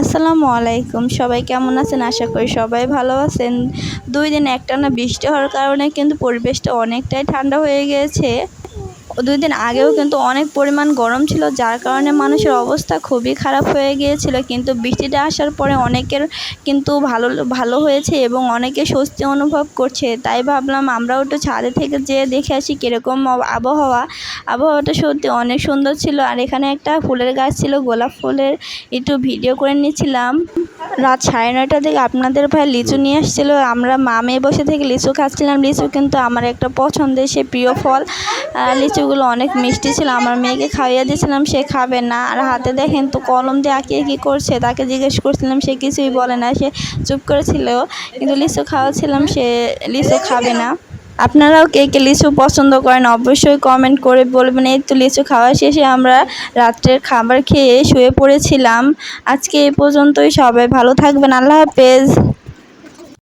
আসসালামু আলাইকুম। সবাই কেমন আছেন? আশা করি সবাই ভালো আছেন। দুই দিন একটানা বৃষ্টি হওয়ার কারণে কিন্তু পরিবেশটা অনেকটাই ঠান্ডা হয়ে গিয়েছে দুই দিন আগেও কিন্তু অনেক পরিমাণ গরম ছিল, যার কারণে মানুষের অবস্থা খুবই খারাপ হয়ে গিয়েছিল। কিন্তু বৃষ্টিটা আসার পরে অনেকের কিন্তু ভালো ভালো হয়েছে এবং অনেকে স্বস্তি অনুভব করছে। তাই ভাবলাম আমরাও একটু ছাদে থেকে যেয়ে দেখে আসি কীরকম আবহাওয়া। আবহাওয়াটা সত্যি অনেক সুন্দর ছিল। আর এখানে একটা ফুলের গাছ ছিল, গোলাপ ফুলের। একটু ভিডিও করে নিয়েছিলাম রাত সাড়ে নয়টার দিকে আপনাদের ভাই লিচু নিয়ে এসেছিল আমরা মা মেয়ে বসে থেকে লিচু খাচ্ছিলাম। লিচু কিন্তু আমার একটা পছন্দের, সে প্রিয় ফল। লিচুগুলো অনেক মিষ্টি ছিল। আমার মেয়েকে খাইয়ে দিয়েছিলাম, সে খাবে না। আর হাতে দেখেন তো কলম দিয়ে আঁকিয়ে কী করছে? তাকে জিজ্ঞেস করছিলাম, সে কিছুই বলে না। সে চুপ করেছিল। কিন্তু লিচু খাওয়াচ্ছিলাম সে লিচু খাবে না। আপনারাও কে কে লিচু পছন্দ করেন অবশ্যই কমেন্ট করে বলবেন। এই তো লিচু খাওয়া শেষে আমরা রাত্রের খাবার খেয়ে শুয়ে পড়েছিলাম। আজকে এই পর্যন্তই সবাই ভালো থাকবেন। আল্লাহ হাফেজ।